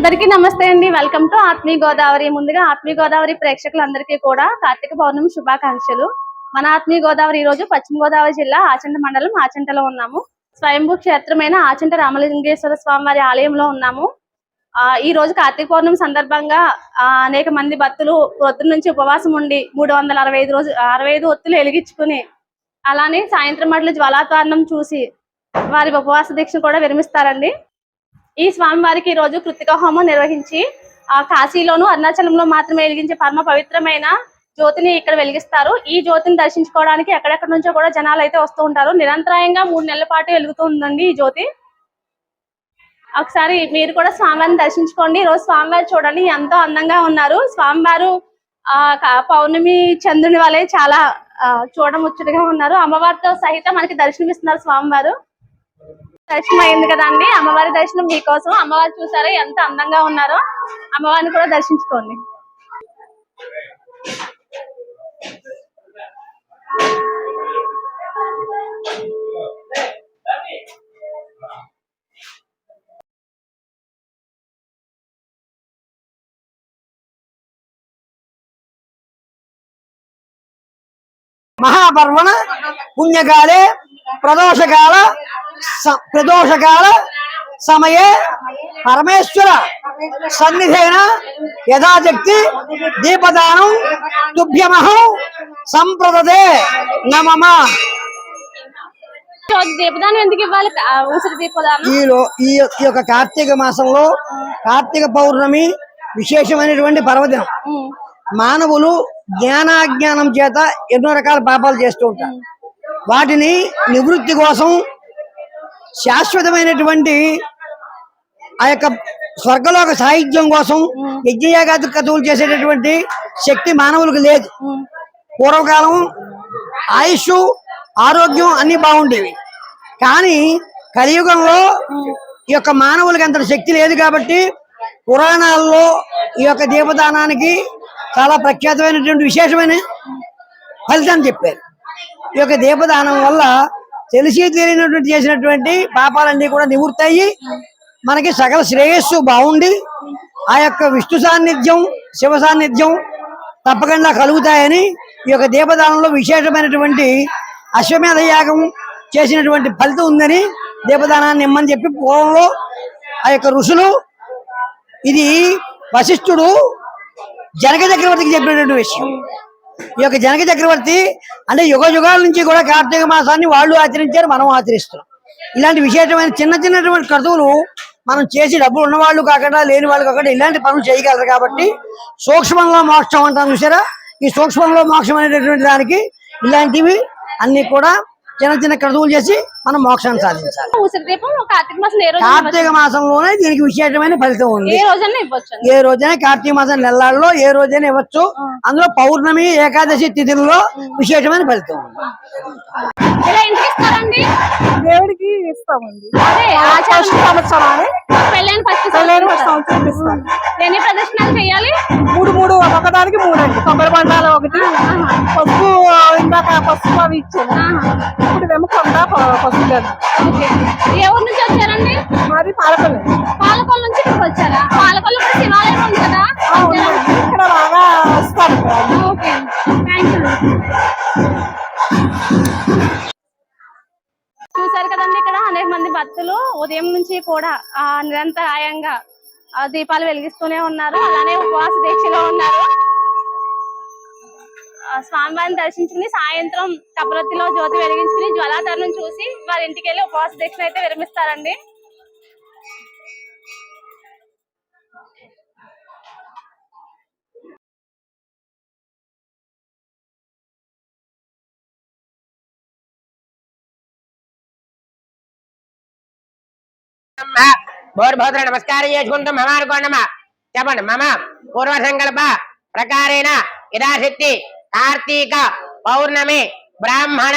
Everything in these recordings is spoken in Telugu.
అందరికీ నమస్తే అండి. వెల్కమ్ టు ఆత్మీయ గోదావరి. ముందుగా ఆత్మీయ గోదావరి ప్రేక్షకులందరికీ కూడా కార్తీక పౌర్ణమి శుభాకాంక్షలు. మన ఆత్మీయ గోదావరి ఈ రోజు పశ్చిమ గోదావరి జిల్లా ఆచంట మండలం ఆచంటలో ఉన్నాము. స్వయంభూ క్షేత్రమైన ఆచంట రామలింగేశ్వర స్వామి వారి ఆలయంలో ఉన్నాము. ఆ ఈ రోజు కార్తీక పౌర్ణమి సందర్భంగా ఆ, అనేక మంది భక్తులు పొద్దున్న నుంచి ఉపవాసం ఉండి మూడు వందల అరవై ఐదు రోజు అరవై ఐదు ఒత్తులు వెలిగించుకుని అలానే సాయంత్రం మట్ల జ్వాలాకారణం చూసి వారి ఉపవాస దీక్ష కూడా విరమిస్తారండి. ఈ స్వామివారికి ఈ రోజు కృతిక హోమం నిర్వహించి ఆ కాశీలోను అరుణాచలంలో మాత్రమే వెలిగించే పరమ పవిత్రమైన జ్యోతిని ఇక్కడ వెలిగిస్తారు. ఈ జ్యోతిని దర్శించుకోవడానికి ఎక్కడెక్కడ నుంచో కూడా జనాలు అయితే వస్తూ ఉంటారు. నిరంతరాయంగా మూడు నెలల పాటు వెలుగుతుందండి ఈ జ్యోతి. ఒకసారి మీరు కూడా స్వామివారిని దర్శించుకోండి. ఈరోజు రోజు స్వామివారు చూడండి ఎంతో అందంగా ఉన్నారు. స్వామివారు ఆ పౌర్ణమి చంద్రుని వలె చాలా చూడముచ్చటగా ఉన్నారు. అమ్మవారితో సహితం మనకి దర్శనమిస్తున్నారు స్వామివారు. దర్శనం అయింది కదండి. అమ్మవారి దర్శనం మీకోసం. అమ్మవారు చూసారా ఎంత అందంగా ఉన్నారో? అమ్మవారిని కూడా దర్శించుకోండి. మహాపర్వణ పుణ్యకాలే ప్రదోషకాల ప్రదోషకాల సమయే పరమేశ్వర సన్నిధేన యథాశక్తి దీపదానం తుభ్యమహం సంప్రదతే నమమ ఈ రోజు దీపదానం ఎందుకు ఇవ్వాలి? ఆ, ఉసిరి దీపదానం. ఈ లో- ఈ ఈ యొక్క కార్తీక మాసంలో కార్తీక పౌర్ణమి విశేషమైనటువంటి పర్వదినం. మానవులు జ్ఞానాజ్ఞానం చేత ఎన్నో రకాల పాపాలు చేస్తూ ఉంటారు. వాటిని నివృత్తి కోసం శాశ్వతమైనటువంటి ఆ యొక్క స్వర్గలోక సాహిత్యం కోసం యజ్ఞయాగాది కథలు చేసేటటువంటి శక్తి మానవులకు లేదు. పూర్వకాలం ఆయుష్ ఆరోగ్యం అన్ని బాగుండేవి. కానీ కలియుగంలో ఈ యొక్క మానవులకి అంత శక్తి లేదు కాబట్టి పురాణాల్లో ఈ యొక్క దీపదానానికి చాలా ప్రఖ్యాతమైనటువంటి విశేషమైన ఫలితాన్ని చెప్పారు. ఈ యొక్క దీపదానం వల్ల తెలిసి తెలియనటువంటి చేసినటువంటి పాపాలన్నీ కూడా నివృత్తయ్యి మనకి సకల శ్రేయస్సు బాగుండి ఆ యొక్క విష్ణు సాన్నిధ్యం శివ సాన్నిధ్యం తప్పకుండా కలుగుతాయని ఈ యొక్క దీపదానంలో విశేషమైనటువంటి అశ్వమేధ యాగం చేసినటువంటి ఫలితం ఉందని దీపదానాన్ని ఇమ్మని చెప్పి పూర్వంలో ఆ యొక్క ఋషులు ఇది వశిష్ఠుడు జనక చక్రవర్తికి చెప్పినటువంటి విషయం. ఈ యొక్క జనక చక్రవర్తి అంటే యుగ యుగాల నుంచి కూడా కార్తీక మాసాన్ని వాళ్ళు ఆచరించారు మనం ఆచరిస్తున్నాం. ఇలాంటి విశేషమైన చిన్న చిన్నటువంటి క్రతువులు మనం చేసి డబ్బులు ఉన్నవాళ్ళు కాకుండా లేని వాళ్ళు కాకుండా ఇలాంటి పనులు చేయగలరు కాబట్టి సూక్ష్మంలో మోక్షం అంటాం చూసారా? ఈ సూక్ష్మంలో మోక్షం అనేటటువంటి దానికి ఇలాంటివి అన్ని కూడా చిన్న చిన్న క్రతువులు చేసి మనం మోక్షాన్ని సాధించాలి. కార్తీక మాసంలోనే దీనికి విశేషమైన ఫలితం ఉంది. ఏ రోజైనా కార్తీక మాసం నెలల్లో ఏ రోజైనా ఇవ్వచ్చు. అందులో పౌర్ణమి ఏకాదశి తిథుల్లో విశేషమైన ఫలితం ఉంది. దేవుడికి ఇస్తామండి. ఎన్ని ప్రదర్శనలు చేయాలి? మూడు మూడు ఒక్కొక్కదానికి మూడు అండి కొబ్బరి బండాలు ఒకటి పసుపు పసుపు అవి ఇచ్చాను. ఇప్పుడు మేము కొండ పసుపు ఏ ఊరు నుంచి వచ్చారండి? మాది పాలపల్లి పాలకొల్లు నుంచి ఇక్కడికి వచ్చారా? పాలకొల్లు కూడా శివాలయం ఉంది కదా. ఇక్కడ బాగా వస్తారు ఓకే. థ్యాంక్ యూ చూసారు కదండి ఇక్కడ అనేక మంది భక్తులు ఉదయం నుంచి కూడా ఆ నిరంతరాయంగా ఆ దీపాలు వెలిగిస్తూనే ఉన్నారు. అలానే ఉపవాస దీక్షలో ఉన్నారు. స్వామివారిని దర్శించుకుని సాయంత్రం కపరత్తిలో జ్యోతి వెలిగించుకుని జ్వలాతరణం చూసి వారి ఇంటికి వెళ్ళి ఉపవాస దీక్షను అయితే విరమిస్తారండి. భోర్భోద్ర నమస్కారం చేసుకుంటూ మమానుకోండమ చెప్పండి మమ. పూర్వ సంకల్ప ప్రకారేణ యథాశక్తి కార్తీక పౌర్ణమి బ్రాహ్మణ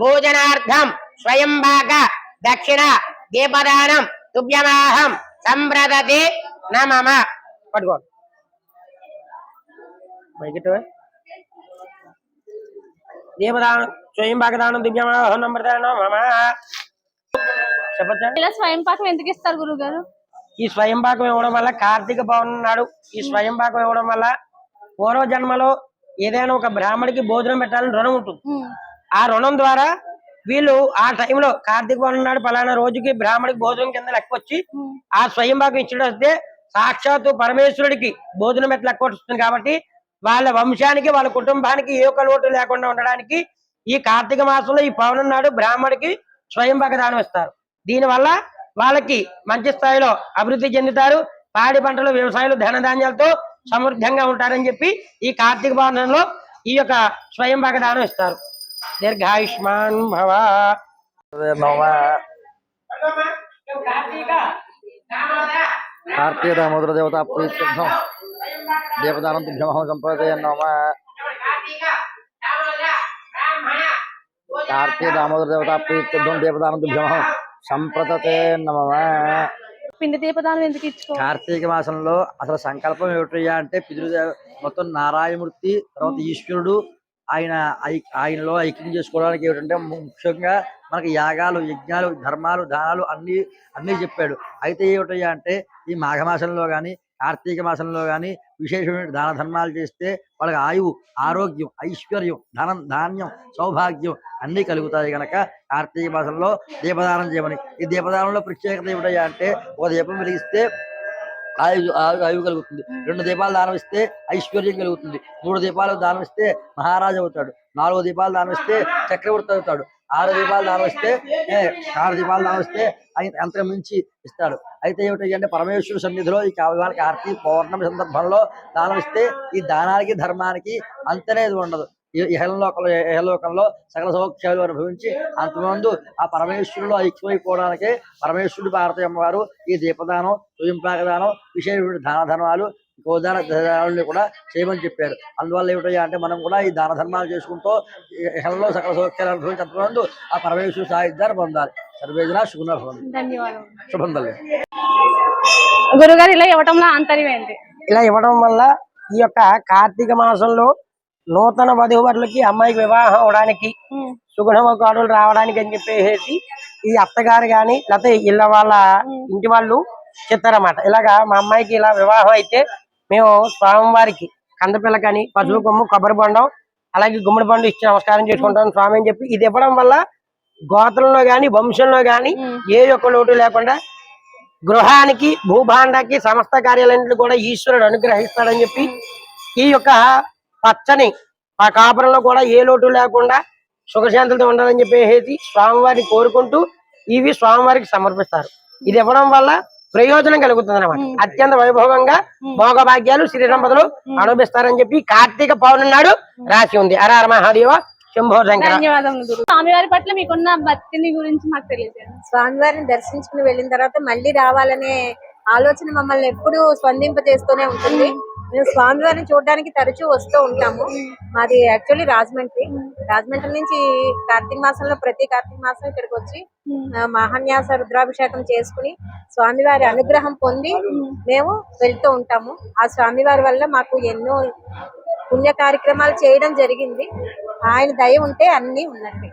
భోజనార్థం స్వయంభాగ దక్షిణ దీపదానం తుభ్యమాహం సంప్రదతి నమమ. పట్టుకో. బయట దీపదానం స్వయంభాగ దానం దివ్యమాహం నమ్రదానం మమ చెప్పచ్చా? ఇలా స్వయం పాకం ఎందుకు ఇస్తారు గురుగారు ఈ స్వయం పాకం ఇవ్వడం వల్ల కార్తీక పౌర్ణమి నాడు ఈ స్వయం పాకం ఇవ్వడం వల్ల పూర్వ జన్మలో ఏదైనా ఒక బ్రాహ్మడికి భోజనం పెట్టాలని రుణం ఉంటుంది. ఆ రుణం ద్వారా వీళ్ళు ఆ టైంలో కార్తీక పౌర్ణమి నాడు పలానా రోజుకి బ్రాహ్మడికి భోజనం కింద లెక్క వచ్చి ఆ స్వయం భాగం ఇచ్చడం వస్తే సాక్షాత్తు పరమేశ్వరుడికి భోజనం ఎట్లా లెక్క వస్తుంది కాబట్టి వాళ్ళ వంశానికి వాళ్ళ కుటుంబానికి ఏ ఒక్క లోటు లేకుండా ఉండడానికి ఈ కార్తీక మాసంలో ఈ పౌర్ణమి నాడు బ్రాహ్మడికి స్వయం భాగ దానం ఇస్తారు. దీనివల్ల వాళ్ళకి మంచి స్థాయిలో అభివృద్ధి చెందుతారు. పాడి పంటలు వ్యవసాయాలు ధనధాన్యాలతో సమృద్ధంగా ఉంటారని చెప్పి ఈ కార్తీక పౌర్ణంలో ఈ యొక్క స్వయం భాగ దానం ఇస్తారు. దీర్ఘాయుష్మాన్ భవ. కార్తీక దామోదర దేవత ప్రీత్యర్థం దేవదానం తుభ్యమహం సంప్రదాయ నమ. కార్తీక దామోదర దేవత ప్రీత్యర్థం దేవదానం తుభ్యమహం సంప్రదతే నమ. పిండి దీపదానం ఎందుకు ఇచ్చుకో కార్తీక మాసంలో అసలు సంకల్పం ఏమిటయ్యా అంటే పితృదేవ మొత్తం నారాయణమూర్తి తర్వాత ఈశ్వరుడు ఆయన ఆయనలో ఐక్యం చేసుకోవడానికి ఏమిటంటే ముఖ్యంగా మనకి యాగాలు యజ్ఞాలు ధర్మాలు దానాలు అన్ని అన్ని చెప్పాడు. అయితే ఏమిటయ్యా అంటే ఈ మాఘమాసంలో కానీ కార్తీక మాసంలో కానీ విశేషమైన దాన ధర్మాలు చేస్తే వాళ్ళకి ఆయువు ఆరోగ్యం ఐశ్వర్యం ధనం ధాన్యం సౌభాగ్యం అన్నీ కలుగుతాయి గనక కార్తీక మాసంలో దీపదానం చేయమని. ఈ దీపదానంలో ప్రత్యేకత ఏమిటయ్యా అంటే ఒక దీపం వెలిగిస్తే ఆయు ఆయు ఆయువు కలుగుతుంది. రెండు దీపాలు దానం ఇస్తే ఐశ్వర్యం కలుగుతుంది. మూడు దీపాలు దానం ఇస్తే మహారాజు అవుతాడు. నాలుగు దీపాలు దానం ఇస్తే చక్రవర్తి అవుతాడు. ఆరు దీపాలు దానం ఆరు దీపాలు దానం ఆయన అంతకు మించి ఇస్తాడు. అయితే ఏమిటి అంటే సన్నిధిలో ఈ కావ్యాలకి ఆర్తి పౌర్ణమి సందర్భంలో దానం ఇస్తే ఈ దానానికి ధర్మానికి అంతనేది ఉండదు. ఈ ఇహలోకంలో ఇహలోకంలో సకల సౌఖ్యాలు అనుభవించి అంతమందు ఆ పరమేశ్వరుడు ఐక్యమైపోవడానికి పరమేశ్వరుడు భారతీయ వారు ఈ దీపదానం స్వయంపాకదానం విశేషమైన దాన ధర్మాలు గోదాన దానాలని కూడా చేయమని చెప్పారు. అందువల్ల ఏమిటయ్యా అంటే మనం కూడా ఈ దాన ధర్మాలు చేసుకుంటూ ఇహంలో సకల సౌఖ్యాలు అనుభవించి అంతమందు ఆ పరమేశ్వరు సాయుధ్యాన్ని పొందాలి. సర్వేజన శుభం తల్లి గురుగారు ఇలా ఇవ్వటంలో ఆంతర్యం ఏంటి? ఇలా ఇవ్వడం వల్ల ఈ యొక్క కార్తీక మాసంలో నూతన వధువరులకి అమ్మాయికి వివాహం అవడానికి ఉమ్, సుగుణమకారులు రావడానికి అని చెప్పేసి ఈ అత్తగారు గాని లేకపోతే ఇళ్ళ వాళ్ళ ఇంటి వాళ్ళు చెప్తారన్నమాట ఇలాగా మా అమ్మాయికి ఇలా వివాహం అయితే మేము స్వామివారికి కందపిల్ల కానీ పసుపు కొమ్ము కొబ్బరి బొండం అలాగే గుమ్మడి పండు ఇచ్చి నమస్కారం చేసుకుంటాం స్వామి అని చెప్పి. ఇది ఇవ్వడం వల్ల గోత్రంలో గాని వంశంలో గాని ఏ ఒక్క లోటు లేకుండా గృహానికి భూభాండకి సమస్త కార్యాలన్నింటినీ కూడా ఈశ్వరుడు అనుగ్రహిస్తాడని చెప్పి ఈ యొక్క పచ్చని ఆ కాపురంలో కూడా ఏ లోటు లేకుండా సుఖశాంతులతో ఉండాలని చెప్పేసి స్వామివారిని కోరుకుంటూ ఇవి స్వామివారికి సమర్పిస్తారు. ఇది ఇవ్వడం వల్ల ప్రయోజనం కలుగుతుంది అనమాట అత్యంత వైభవంగా భోగభాగ్యాలు శ్రీ సంపదలు అనుభవిస్తారని చెప్పి కార్తీక పౌర్ణమి నాడు రాసి ఉంది. అరార మహాదేవ శంభో స్వామివారి పట్ల మీకున్న భక్తిని గురించి మాకు తెలియజేయండి. స్వామివారిని దర్శించుకుని వెళ్ళిన తర్వాత మళ్ళీ రావాలనే ఆలోచన మమ్మల్ని ఎప్పుడు స్పందింప చేస్తూనే ఉంటుంది మేము స్వామివారిని చూడడానికి తరచూ వస్తూ ఉంటాము. మాది యాక్చువల్లీ రాజమండ్రి. రాజమండ్రి నుంచి కార్తీక మాసంలో ప్రతి కార్తీక మాసం ఇక్కడికి వచ్చి మహాన్యాస రుద్రాభిషేకం చేసుకుని స్వామివారి అనుగ్రహం పొంది మేము వెళ్తూ ఉంటాము. ఆ స్వామివారి వల్ల మాకు ఎన్నో పుణ్య కార్యక్రమాలు చేయడం జరిగింది. ఆయన దయ ఉంటే అన్నీ ఉన్నట్టే.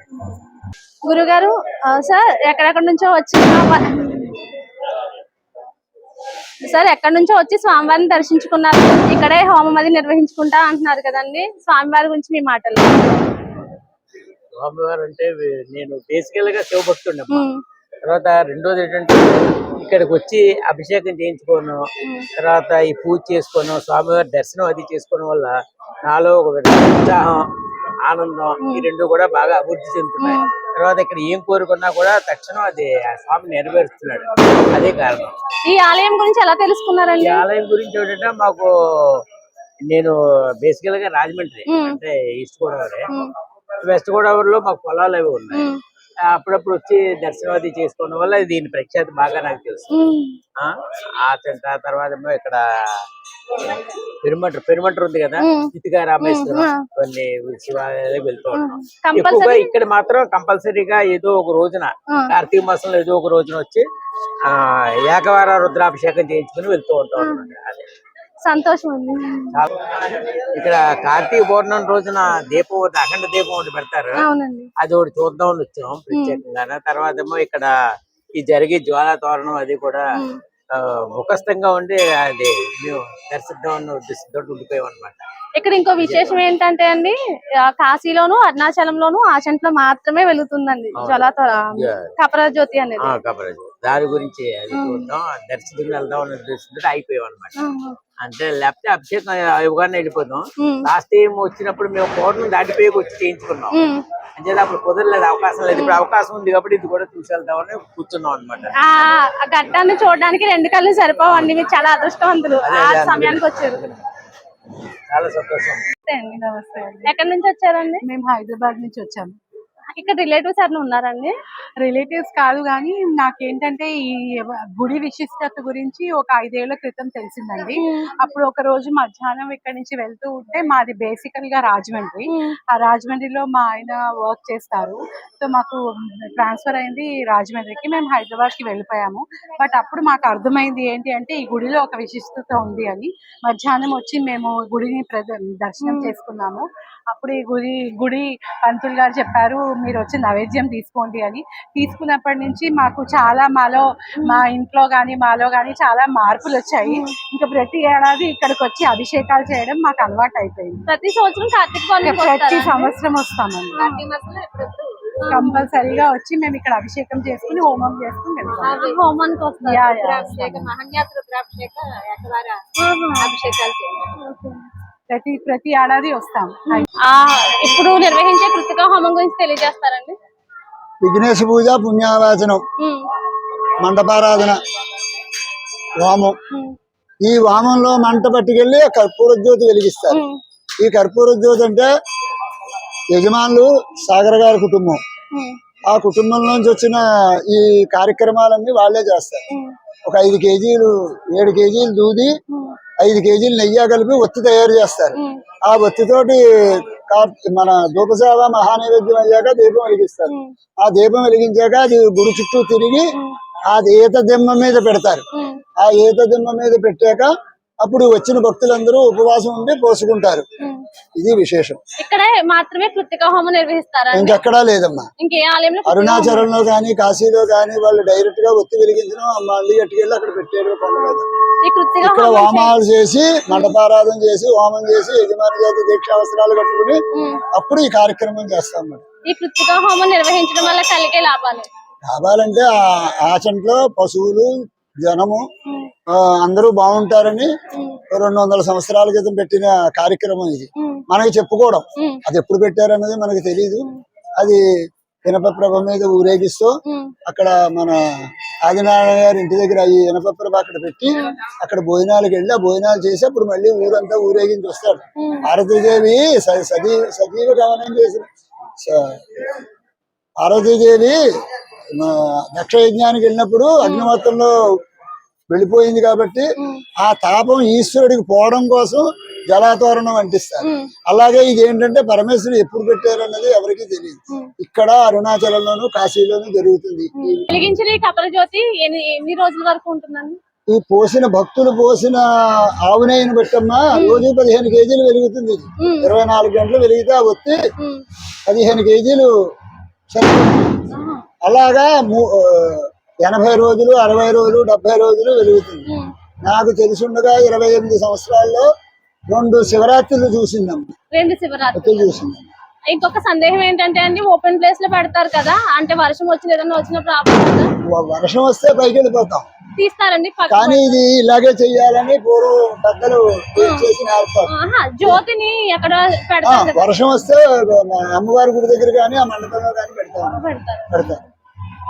గురుగారు సార్ ఎక్కడెక్కడ నుంచో వచ్చిన సార్ ఎక్కడి నుంచో వచ్చి స్వామివారిని దర్శించుకున్నారు. ఇక్కడే హోమం అది నిర్వహించుకుంటా అంటున్నారు కదండి. స్వామివారి గురించి మీ మాటలు. స్వామివారు అంటే నేను బేసికల్గా శివభక్తుండే తర్వాత రెండోది ఏంటంటే ఇక్కడికి వచ్చి అభిషేకం చేయించుకోను. తర్వాత ఈ పూజ చేసుకోను స్వామివారి దర్శనం అది చేసుకోవడం వల్ల నాలో ఒక ఉత్సాహం ఆనందం ఈ రెండు కూడా బాగా అభివృద్ధి చెందుతున్నాయి. తర్వాత ఇక్కడ ఏం కోరుకున్నా కూడా తక్షణం అది ఆ స్వామి నెరవేరుస్తున్నాడు. అదే కారణం. ఈ ఆలయం గురించి ఎలా ఈ తెలుసుకున్నారండి ఆలయం గురించి ఏంటంటే మాకు నేను బేసికల్గా రాజమండ్రి అంటే ఈస్ట్ గోదావరి. వెస్ట్ గోదావరిలో మాకు పొలాలు అవి ఉన్నాయి. అప్పుడప్పుడు వచ్చి దర్శనం అది చేసుకోవడం వల్ల దీని ప్రఖ్యాతి బాగా నాకు తెలుసు. ఆ తర్వాత ఇక్కడ పెరుమంటర్ పెరుమంటర్ ఉంది కదా? ఇటుగా రామేశ్వరం కొన్ని శివాలయాలకు వెళ్తూ ఉంటాం. ఎక్కువగా ఇక్కడ మాత్రం కంపల్సరీగా ఏదో ఒక రోజున కార్తీక మాసంలో ఏదో ఒక రోజున వచ్చి ఆ ఏకవార రుద్రాభిషేకం చేయించుకుని వెళ్తూ ఉంటాం. అదే. సంతోషం ఇక్కడ కార్తీక పౌర్ణమి రోజున దీపం ఒకటి అఖండ దీపం ఒకటి పెడతారు. అది ఒకటి చూద్దామని వచ్చాం ప్రత్యేకంగా తర్వాత ఏమో ఇక్కడ ఈ జరిగే జ్వాల తోరణం అది కూడా ముఖస్థంగా ఉండి అది మేము దర్శిద్దాం అన్న ఉద్దేశంతో ఉండిపోయాం అనమాట ఇక్కడ ఇంకో విశేషం ఏంటంటే అండి కాశీలోను అరుణాచలంలోను ఆచంట్లో మాత్రమే వెలుగుతుందండి జ్వలత కపర జ్యోతి అనేది. కబరాజు దాని గురించి అది చూద్దాం. దర్శనం వెళ్దాం అన్న ఉద్దేశంతో అయిపోయాం అనమాట. అంటే లేకపోతే అభిషేకం ఇవ్వగానే వెళ్ళిపోదాం. ఉమ్. లాస్ట్ టైం వచ్చినప్పుడు మేము కోటను దాటిపోయి వచ్చి చేయించుకున్నాం. అంటే అప్పుడు కుదరలేదు అవకాశం లేదు. ఇప్పుడు అవకాశం ఉంది కాబట్టి ఇది కూడా చూసి వెళ్దామని కూర్చున్నాం అనమాట ఆ ఘట్టాన్ని చూడడానికి రెండు కళ్ళు సరిపోవండి మీరు చాలా అదృష్టవంతులు ఆ సమయానికి వచ్చారు. చాలా సంతోషం. నమస్తే అండి నమస్తే ఎక్కడి నుంచి వచ్చారండి? మేము హైదరాబాద్ నుంచి వచ్చాము. ఇక్కడ రిలేటివ్స్ ఎవరైనా ఉన్నారండి? రిలేటివ్స్ కాదు కానీ నాకేంటంటే ఈ గుడి విశిష్టత గురించి ఒక ఐదేళ్ళ క్రితం తెలిసిందండి. అప్పుడు ఒక రోజు మధ్యాహ్నం ఇక్కడ నుంచి వెళ్తూ ఉంటే మాది బేసికల్గా రాజమండ్రి. ఆ రాజమండ్రిలో మా ఆయన వర్క్ చేస్తారు. సో మాకు ట్రాన్స్ఫర్ అయింది రాజమండ్రికి. మేము హైదరాబాద్కి వెళ్ళిపోయాము. బట్ అప్పుడు మాకు అర్థమైంది ఏంటి అంటే ఈ గుడిలో ఒక విశిష్టత ఉంది అని. మధ్యాహ్నం వచ్చి మేము గుడిని దర్శనం చేసుకున్నాము. అప్పుడు ఈ గుడి గుడి పంతులు గారు చెప్పారు మీరు వచ్చి నైవేద్యం తీసుకోండి అని. తీసుకున్నప్పటి నుంచి మాకు చాలా మాలో మా ఇంట్లో గాని మాలో గాని చాలా మార్పులు వచ్చాయి. ఇంకా ప్రతి ఏడాది ఇక్కడికి వచ్చి అభిషేకాలు చేయడం మాకు అలవాటు అయిపోయింది. ప్రతి సంవత్సరం కార్తీక ప్రతి? సంవత్సరం వస్తామండి. కంపల్సరీగా వచ్చి మేము ఇక్కడ అభిషేకం చేసుకుని హోమం చేసుకుని వెళ్తాం. హోమానికి అభిషేకాలు ప్రతి ప్రతి ఏడాది వస్తాం ఆ ఇప్పుడు నిర్వహించే కృతికా హోమం గురించి తెలియజేస్తారండి విఘ్నేశ పూజ పుణ్యావాచనం ఉమ్. మండపారాధన వామం. ఈ వామంలో మంట పట్టుకెళ్ళి కర్పూర జ్యోతి వెలిగిస్తారు. ఈ కర్పూర జ్యోతి అంటే యజమానులు సాగర్ గారి కుటుంబం. ఆ కుటుంబం నుంచి వచ్చిన ఈ కార్యక్రమాలన్నీ వాళ్ళే చేస్తారు. ఒక ఐదు కేజీలు ఏడు కేజీలు దూది. ఐదు కేజీలు నెయ్యి కలిపి ఒత్తి తయారు చేస్తారు. ఆ ఒత్తితోటి మన ధూపసేవ మహానైవేద్యం అయ్యాక దీపం వెలిగిస్తారు. ఆ దీపం వెలిగించాక అది గుడి చుట్టూ తిరిగి ఆ ఈత దిమ్మ మీద పెడతారు. ఆ ఈత దిమ్మ మీద పెట్టాక అప్పుడు వచ్చిన భక్తులందరూ ఉపవాసం ఉండి పోసుకుంటారు. ఇది విశేషం. ఇక్కడే మాత్రమే కృతికా హోమం నిర్వహిస్తారా? ఇంకెక్కడా లేదమ్మా. అరుణాచలంలో కానీ కాశీలో కానీ వాళ్ళు డైరెక్ట్గా ఒత్తి వెలిగించడం మళ్ళీ ఎట్టుకెళ్ళి అక్కడ పెట్టారు కొండ మీద ఇక్కడ హోమాలు చేసి మండపారాధన చేసి హోమం చేసి యజమాని చేత దీక్ష వస్త్రాలు కట్టుకుని. అప్పుడు ఈ కార్యక్రమం చేస్తాం ఈ కృత్తికా హోమం నిర్వహించడం వల్ల కలిగే లాభాలు? కావాలంటే ఆ- ఆ చెంట్లో పశువులు జనము అందరూ బాగుంటారని రెండు వందల సంవత్సరాల క్రితం పెట్టిన కార్యక్రమం ఇది. మనకి చెప్పుకోవడం. అది ఎప్పుడు పెట్టారన్నది మనకి తెలియదు అది ఇనప ప్రభ మీద ఊరేగిస్తూ. అక్కడ మన ఆదినారాయణ గారి ఇంటి దగ్గర ఈ ఇనప ప్రభ అక్కడ పెట్టి అక్కడ భోజనాలకు వెళ్ళి ఆ భోజనాలు చేసి అప్పుడు మళ్ళీ ఊరంతా ఊరేగించి వస్తాడు పార్వతీదేవి స- సజీ సజీవ గమనం చేసిన పార్వతీదేవి దక్ష యజ్ఞానికి వెళ్ళినప్పుడు అగ్నిమత్తంలో వెళ్ళిపోయింది కాబట్టి ఆ తాపం ఈశ్వరుడికి పోవడం కోసం జలాతోరణం అంటిస్తారు. అలాగే ఇది ఏంటంటే పరమేశ్వరుడు ఎప్పుడు పెట్టారన్నది ఎవరికీ తెలియదు. ఇక్కడ అరుణాచలంలోను కాశీలోను జరుగుతుంది. ఈ- వెలిగించిన ఈ కపల జ్యోతి ఎన్ని ఎన్ని రోజుల వరకు ఉంటుందండి? ఈ పోసిన భక్తులు పోసిన ఆవునేయిని బట్టమ్మా రోజు పదిహేను కేజీలు వెలుగుతుంది. ఇరవై నాలుగు గంటలు వెలిగితే ఉమ్. పదిహేను కేజీలు సరిపోతుంది అలాగా ఎనభై రోజులు అరవై రోజులు డెబ్బై రోజులు వెలుగుతుంది. నాకు తెలిసిండగా ఇరవై ఎనిమిది సంవత్సరాల్లో రెండు శివరాత్రులు చూసిందమ్మ. రెండు శివరాత్రి ఒత్తులు చూసింది. ఇంకొక సందేహం ఏంటంటే అండి ఓపెన్ ప్లేస్లో పెడతారు కదా అంటే వర్షం వచ్చిన ఏదైనా వచ్చినప్పుడు ఆపకుండా వ- వర్షం వస్తే పైకి వెళ్ళిపోతాం. తీస్తారండి కానీ ఇది ఇలాగే చెయ్యాలని పూర్వం పెద్దలు చేసిన జ్యోతిని ఎక్కడ పెడతారు వర్షం వస్తే అమ్మవారి గుడి దగ్గర కానీ ఆ మండపంలో కానీ పెడతాం పెడతారు. పెడతారు.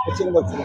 వచ్చిన భక్తులు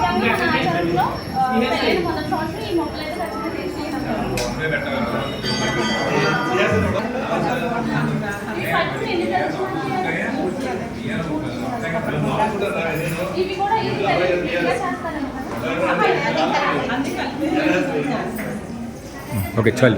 ఇవి కూడా ఓకే చాలు.